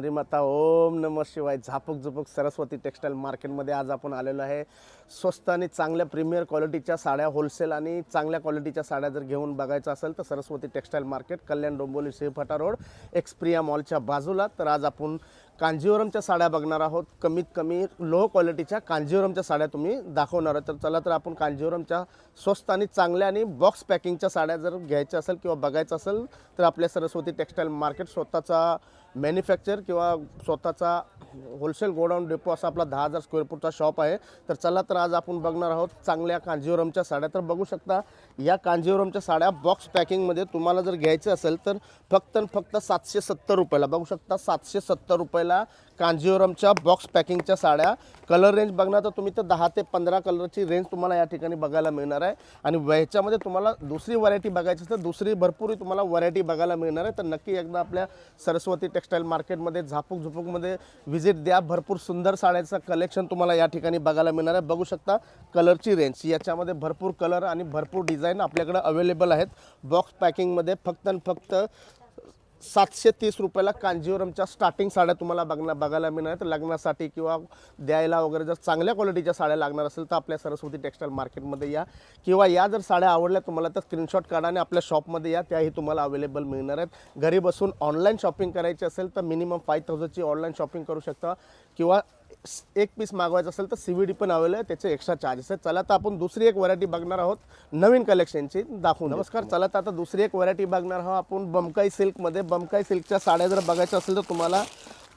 मरीमाता ओम नम शिवाय. झापक झुपक सरस्वती टेक्स्टाईल मार्केटमध्ये आज आपण आलेलो आहे. स्वस्त आणि चांगल्या प्रीमियर क्वालिटीच्या साड्या होलसेल आणि चांगल्या क्वालिटीच्या साड्या जर घेऊन बघायचं असेल तर Saraswati textile market Kalyan Dombivli Shilphata road Xperia मॉलच्या बाजूला. तर आज आपण कांजीवरमच्या साड्या बघणार आहोत. कमीत कमी लो क्वालिटीच्या कांजीवरमच्या साड्या तुम्ही दाखवणार आहोत. तर चला तर आपण कांजीवरमच्या स्वस्त आणि चांगल्या आणि बॉक्स पॅकिंगच्या साड्या जर घ्यायच्या असेल किंवा बघायचं असेल तर आपल्या सरस्वती टेक्स्टाईल मार्केट स्वतःचा मॅन्युफॅक्चर किंवा स्वतःचा होलसेल गोडाऊन डेपो असा आपला दहा हजार स्क्वेअर फूटचा शॉप आहे. तर चला तर आज आपण बघणार आहोत चांगल्या कांजीवरमच्या साड्या. तर बघू शकता या कांजीवरमच्या साड्या बॉक्स पॅकिंगमध्ये तुम्हाला जर घ्यायचं असेल तर फक्त आणि फक्त सातशे सत्तर रुपयाला बघू शकता सातशे सत्तर रुपयाला कांजीवरमच्या बॉक्स पॅकिंगच्या साड्या. कलर रेंज बघणार तर तुम्ही तर दहा ते पंधरा कलरची रेंज तुम्हाला या ठिकाणी बघायला मिळणार आहे. आणि ह्याच्यामध्ये तुम्हाला दुसरी व्हरायटी बघायची असेल तर दुसरी भरपूर तुम्हाला व्हरायटी बघायला मिळणार आहे. तर नक्की एकदा आपल्या सरस्वती टेक्स्टाईल मार्केटमध्ये झापूक झुपूकमध्ये व्हिजिट द्या. भरपूर सुंदर साड्याचं कलेक्शन तुम्हाला या ठिकाणी बघायला मिळणार आहे. बघू शकता कलरची रेंज याच्यामध्ये भरपूर कलर आणि भरपूर डिझाईन आपल्याकडे अवेलेबल आहेत. बॉक्स पॅकिंगमध्ये फक्त आणि फक्त सातशे तीस रुपयाला कांजीवरमच्या स्टार्टिंग साड्या तुम्हाला बघणं बघायला मिळणार आहेत. लग्नासाठी किंवा द्यायला वगैरे जर चांगल्या क्वालिटीच्या साड्या लागणार असेल तर आपल्या सरस्वती टेक्स्टाईल मार्केटमध्ये या. किंवा या जर साड्या आवडल्या तुम्हाला तर स्क्रीनशॉट काढा आणि आपल्या शॉपमध्ये या. त्याही तुम्हाला अवेलेबल मिळणार आहेत. घरी बसून ऑनलाईन शॉपिंग करायची असेल तर मिनिमम फाय थाउजंडची ऑनलाईन शॉपिंग करू शकता. किंवा एक पीस मागवायचं असेल तर सी व्ही डी पण अवेलेबल आहे. त्याचे एक्स्ट्रा चार्जेस आहेत. चला तर आपण दुसरी एक व्हरायटी बघणार आहोत. नवीन कलेक्शनची दाखवून नमस्कार. चला तर आता दुसरी एक व्हरायटी बघणार आहोत. आपण बमकाई सिल्कमध्ये बमकाई सिल्कच्या साड्या जर बघायच्या असेल तर तुम्हाला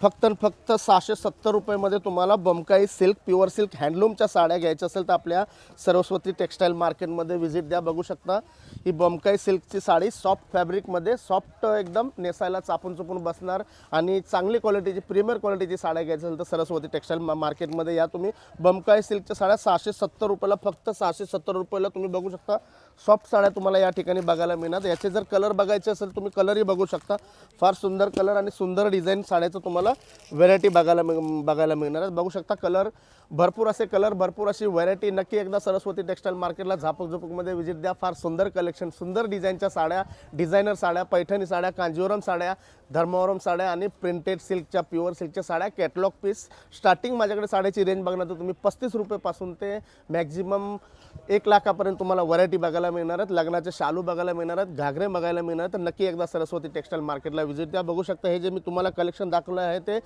फक्त आणि फक्त सहाशे सत्तर रुपयामध्ये तुम्हाला बमकाई सिल्क प्युअर सिल्क हँडलूमच्या साड्या घ्यायच्या असेल तर आपल्या सरस्वती टेक्स्टाईल मार्केटमध्ये व्हिजिट द्या बघू शकता. ही बमकाई सिल्कची साडी सॉफ्ट फॅब्रिकमध्ये सॉफ्ट एकदम नेसायला चापून चुपून बसणार आणि चांगली क्वालिटीची प्रीमियर क्वालिटीची साड्या घ्यायच्या असेल तर सरस्वती टेक्स्टाईल मा- मार्केटमध्ये या तुम्ही. बमकाई सिल्कच्या साड्या सहाशे सत्तर रुपयाला फक्त सहाशे सत्तर रुपयाला तुम्ही बघू शकता. सॉफ्ट साड्या तुम्हाला या ठिकाणी बघायला मिळणार. याचे जर कलर बघायचे असेल तुम्ही कलरही बघू शकता. फार सुंदर कलर आणि सुंदर डिझाईन साड्याचं तुम्हाला व्हेरायटी बघायला मिळ- बघायला मिळणार बघू शकता कलर भरपूर असे कलर भरपूर अशी व्हरायटी नक्की एकदा सरस्वती टेक्स्टाईल मार्केटला झापक झुपकमध्ये व्हिजिट द्या. फार सुंदर कलेक्शन सुंदर डिझाईनच्या साड्या डिझायनर साड्या पैठणी साड्या कांजीवरम साड्या धर्मावरम साड्या आणि प्रिंटेड सिल्कच्या प्युअर सिल्कच्या साड्या. कॅटलॉग पीस स्टार्टिंग माझ्याकडे साड्याची रेंज बघणार तर तुम्ही पस्तीस रुपयेपासून ते मॅक्झिमम एक लाखापर्यंत तुम्हाला व्हरायटी बघायला मिळणार आहेत. लग्नाचे शालू बघायला मिळणार आहेत. घागरे बघायला मिळणार आहेत. तर नक्की एकदा सरस्वती टेक्स्टाईल मार्केटला व्हिजिट द्या. बघू शकता हे जे मी तुम्हाला कलेक्शन दाखवलं आहे ते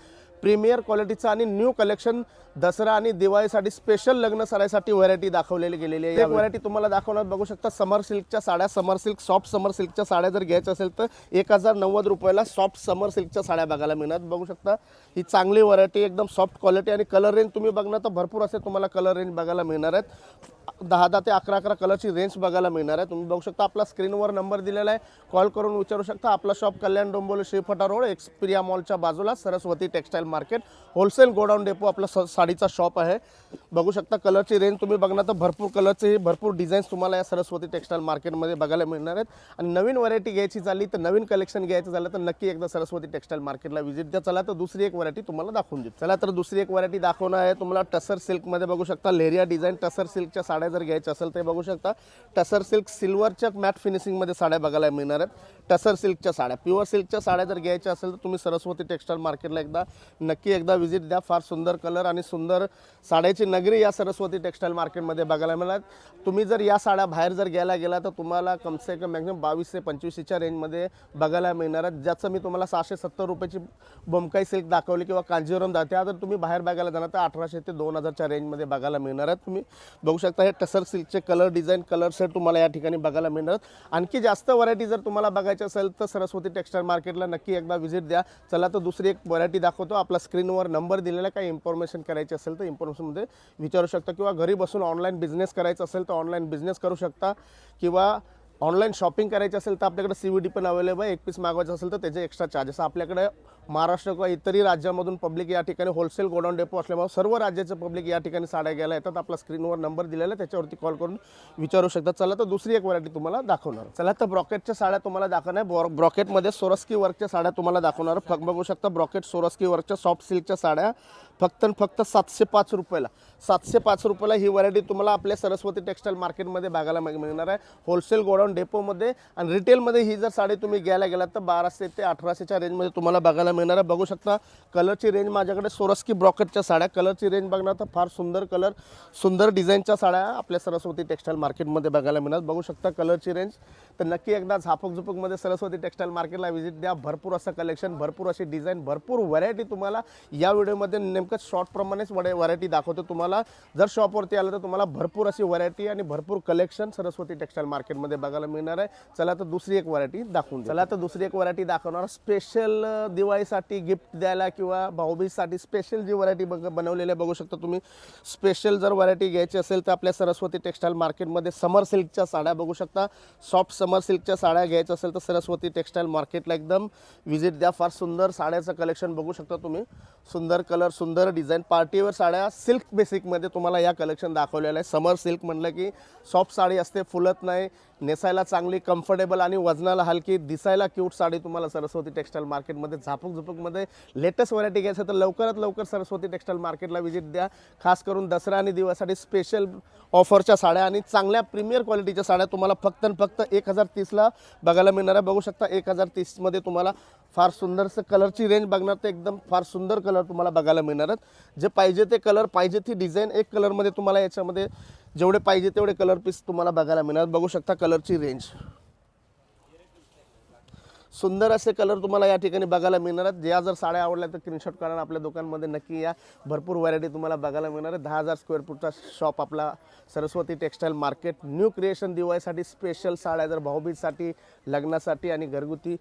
प्रीमियर क्वालिटीचं आणि न्यू कलेक्शन दसरा आणि दिवाळीसाठी स्पेशल लग्न साड्यासाठी व्हरायटी दाखवलेली गेलेली आहे. एक व्हरायटी तुम्हाला दाखवणार बघू शकता समर सिल्कच्या साड्या समर सिल्क सॉफ्ट समर सिल्कच्या साड्या जर घ्यायच्या असेल तर एक हजार नव्वद रुपयाला सॉफ्ट समर सिल्कच्या साड्या बघायला मिळणार. बघू शकता ही चांगली व्हरायटी एकदम सॉफ्ट क्वालिटी आणि कलर रेंज तुम्ही बघणार तर भरपूर असे तुम्हाला कलर रेंज बघायला मिळणार आहेत. दहा दहा ते अकरा अकरा कलरची रेंज बघायला मिळणार आहे. तुम्ही बघू शकता आपला स्क्रीनवर नंबर दिलेला आहे. कॉल करून विचारू शकता. आपला शॉप कल्याण डोंबोली श्रीफटा रोड एक्सपिरिया मॉलच्या बाजूला Saraswati textile market wholesale godown depot आपला स- साडीचा शॉप आहे. बघू शकता कलरची रेंज तुम्ही बघणार तर भरपूर कलरचे भरपूर डिझाईन्स तुम्हाला या सरस्वती टेक्स्टाईल मार्केटमध्ये बघायला मिळणार आहेत. आणि नवीन व्हरायटी घ्यायची झाली तर नवीन कलेक्शन घ्यायचं झालं तर नक्की एकदा सरस्वती टेक्स्टाईल मार्केटला व्हिजिट द्या. चला तर दुसरी एक व्हरायटी तुम्हाला दाखवून देत चला तर दुसरी एक व्हरायटी दाखवणार आहे. तुम्हाला टसर सिल्कमध्ये बघू शकता. लेरिया डिझाईन टसर सिल्कच्या साड्या जर घ्यायच्या असेल तर बघू शकता. टसर सिल्क सिल्वरच्या मॅट फिनिशिंगमध्ये साड्या बघायला मिळणार आहेत. टसर सिल्कच्या साड्या. प्युअर सिल्कच्या साड्या जर घ्यायच्या असेल तर तुम्ही सरस्वती टेक्स्टाईल मार्केटला एकदा नक्की एकदा व्हिजिट द्या. फार सुंदर कलर आणि सुंदर साड्याची नगरी या सरस्वती टेक्स्टाईल मार्केटमध्ये बघायला मिळणार तुम्ही जर या साड्या बाहेर जर घ्यायला गेला तर तुम्हाला कमसे कम मॅक्झिमम बावीस ते पंचवीसच्या रेंजमध्ये बघायला मिळणार आहेत ज्याचं मी तुम्हाला सहाशे सत्तर रुपयाची बोमकाई सिल्क दाखवली किंवा कांजीवरम दा त्या जर तुम्ही बाहेर बघायला जाणार तर अठराशे ते दोन हजारच्या रेंजमध्ये बघायला मिळणार आहेत तुम्ही बघू शकता हे टसर सिल्कचे कलर डिझाईन कलर सेट तुम्हाला या ठिकाणी बघायला मिळणार आहेत. आणखी जास्त व्हरायटी जर तुम्हाला बघायची असेल तर सरस्वती टेक्स्टाईल मार्केटला नक्की एकदा व्हिजिट द्या. चला तर दुसरी एक व्हरायटी दाखवतो. आपला स्क्रीनवर नंबर दिलेला काही इन्फॉर्मेशन करायची असेल तर इन्फॉर्मेशनमध्ये विचारू शकता. किंवा घरी बसून ऑनलाईन बिझनेस करायचा असेल तर ऑनलाईन बिझनेस करू शकता. किंवा ऑनलाईन शॉपिंग करायची असेल तर आपल्याकडे सी व्ही डी पण अवेलेबल आहे. एक पीस मागवायचं असेल तर त्याचे एक्स्ट्रा चार्जेस आपल्याकडे महाराष्ट्र किंवा इतरही राज्यामधून पब्लिक या ठिकाणी होलसेल गोडाऊन डेपो असल्यामुळे सर्व राज्याचे पब्लिक या ठिकाणी साड्या घ्यायला येतात. आपला स्क्रीनवर नंबर दिलेला आहे. त्याच्यावरती कॉल करून विचारू शकता. चला तर दुसरी एक व्हरायटी तुम्हाला दाखवणार चला तर ब्रॉकेटच्या साड्या तुम्हाला दाखवणार आहे. ब्रॉकेटमध्ये सोरस्की वर्कच्या साड्या तुम्हाला दाखवणार फक्त बघू शकता ब्रॉकेट सोरस्की वर्कच्या सॉफ्ट सिल्कच्या साड्या. फक्त आणि फक्त सातशे पाच रुपयाला. सातशे पाच रुपयाला ही व्हरायटी तुम्हाला आपल्या सरस्वती टेक्स्टाईल मार्केटमध्ये बघायला मिळणार आहे. होलसेल गोडाऊन डेपोमध्ये आणि रिटेलमध्ये ही जर साडी तुम्ही घ्यायला गेलात तर बाराशे ते अठराशेच्या रेंजमध्ये तुम्हाला बघायला मिळणार आहे. बघू शकता कलरची रेंज माझ्याकडे सोरस्की ब्रॉकेटच्या साड्या. कलरची रेंज बघणार तर फार सुंदर कलर सुंदर डिझाईनच्या साड्या आपल्या सरस्वती टेक्स्टाईल मार्केटमध्ये बघायला मिळणार. बघू शकता कलरची रेंज तर नक्की एकदा झापक झुपकमध्ये सरस्वती टेक्स्टाईल मार्केटला व्हिजिट द्या. भरपूर असं कलेक्शन भरपूर अशी डिझाईन भरपूर व्हरायटी तुम्हाला या व्हिडिओमध्ये नेमकं शॉर्टप्रमाणेच व्हरायटी दाखवतो तुम्हाला. जर शॉपवरती आलं तर तुम्हाला भरपूर अशी व्हरायटी आणि भरपूर कलेक्शन सरस्वती टेक्स्टाईल मार्केटमध्ये बघायला मिळणार आहे. चला तर दुसरी एक व्हरायटी दाखवून चला तर दुसरी एक व्हरायटी दाखवणार. स्पेशल दिवाळीसाठी गिफ्ट द्यायला किंवा भाऊबीजसाठी स्पेशल जी व्हरायटी बघ बनवलेली आहे बघू शकता तुम्ही. स्पेशल जर व्हरायटी घ्यायची असेल तर आपल्या सरस्वती टेक्स्टाईल मार्केटमध्ये समर सिल्कच्या साड्या बघू शकता. सॉफ्ट समर सिल्कच्या साड्या घ्यायच्या असेल तर सरस्वती टेक्स्टाईल मार्केटला एकदम व्हिजिट द्या. फार सुंदर साड्याचं कलेक्शन बघू शकता तुम्ही. सुंदर कलर सुंदर डिझाईन पार्टीवर साड्या सिल्क बेसिकमध्ये तुम्हाला या कलेक्शन दाखवलेलं आहे समर सिल्क म्हणलं की सॉफ्ट साडी असते फुलत नाही. नेसायला चांगली कम्फर्टेबल आणि वजनाला हलकी दिसायला क्यूट साडी तुम्हाला सरस्वती टेक्स्टाईल मार्केटमध्ये झापूक झुपूकमध्ये लेटेस्ट व्हरायटी घ्यायचं तर लवकरात लवकर सरस्वती टेक्स्टाईल मार्केटला व्हिजिट द्या. खास करून दसरा आणि दिवाळीसाठी स्पेशल ऑफरच्या साड्या आणि चांगल्या प्रीमियर क्वालिटीच्या साड्या तुम्हाला फक्त आणि फक्त एक हजार तीसला बघायला मिळणार आहे. बघू शकता एक हजार तीसमध्ये तुम्हाला फार सुंदरसं कलरची रेंज बघणार तर एकदम फार सुंदर कलर तुम्हाला बघायला मिळणार आहेत. जे पाहिजे ते कलर पाहिजे ती डिझाईन एक कलरमध्ये तुम्हाला याच्यामध्ये जेवढे पाहिजे तेवढे कलर पीस तुम्हाला बघायला मिळणार बघू शकता कलरची रेंज सुंदर असे कलर तुम्हाला या ठिकाणी बघायला मिळणार आहेत. ज्या जर साड्या आवडल्या तर स्क्रीनशॉट करा आपल्या दुकानमध्ये नक्की या. भरपूर व्हरायटी तुम्हाला बघायला मिळणार आहे दहा हजार स्क्वेअर फूटचा शॉप आपला Saraswati textile market new creation दिवाळीसाठी स्पेशल साड्या जर भाऊबीजसाठी लग्नासाठी आणि घरगुती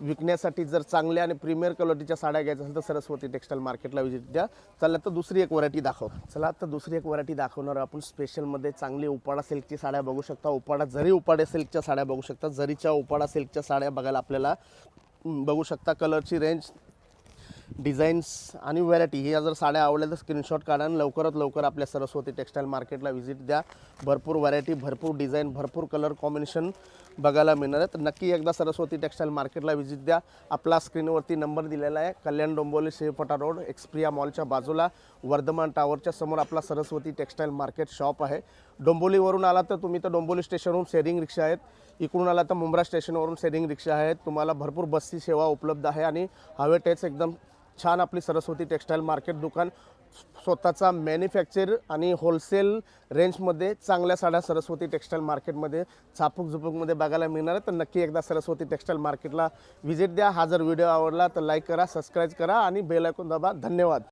विकण्यासाठी जर चांगल्या आणि प्रीमियर क्वालिटीच्या साड्या घ्यायच्या असेल तर सरस्वती टेक्स्टाईल मार्केटला व्हिजिट द्या. चला तर दुसरी एक व्हरायटी दाखव. चला तर दुसरी एक व्हरायटी दाखवणार आपण. स्पेशलमध्ये चांगली उपाडा सिल्कची साड्या बघू शकता. उपाडा जरी उपाडे सिल्कच्या साड्या बघू शकता. जरीच्या उपाडा सिल्कच्या साड्या बघायला आपल्याला बघू शकता. कलरची रेंज डिझाईन्स आणि व्हरायटी ह्या जर साड्या आवडल्या तर स्क्रीनशॉट काढा आणि लवकरात लवकर आपल्या सरस्वती टेक्स्टाईल मार्केटला व्हिजिट द्या. भरपूर व्हरायटी भरपूर डिझाईन भरपूर कलर कॉम्बिनेशन बघायला मिळणार आहे. तर नक्की एकदा सरस्वती टेक्स्टाईल मार्केटला व्हिजिट द्या. आपला स्क्रीनवरती नंबर दिलेला आहे. कल्याण डोंबोली शेवपटा रोड एक्सप्रिया मॉलच्या बाजूला वर्धमान टावरच्या समोर आपला सरस्वती टेक्स्टाईल मार्केट शॉप आहे. डोंबोलीवरून आला तर तुम्ही तर डोंबोली स्टेशनवरून शेअरिंग रिक्षा आहेत. इकडून आला तर मुंब्रा स्टेशनवरून शेअरिंग रिक्षा आहेत. तुम्हाला भरपूर बसची सेवा उपलब्ध आहे आणि हवे टेच एकदम छान आपली सरस्वती टेक्स्टाईल मार्केट दुकान. स्वतःचा मॅन्युफॅक्चर आणि होलसेल रेंजमध्ये चांगल्या साड्या सरस्वती टेक्स्टाईल मार्केटमध्ये झापूक झुपूकमध्ये बघायला मिळणार आहे तर नक्की एकदा सरस्वती टेक्स्टाईल मार्केटला व्हिजिट द्या. हा जर व्हिडिओ आवडला तर लाईक करा सबस्क्राईब करा आणि बेल ऐकून दाबा. धन्यवाद.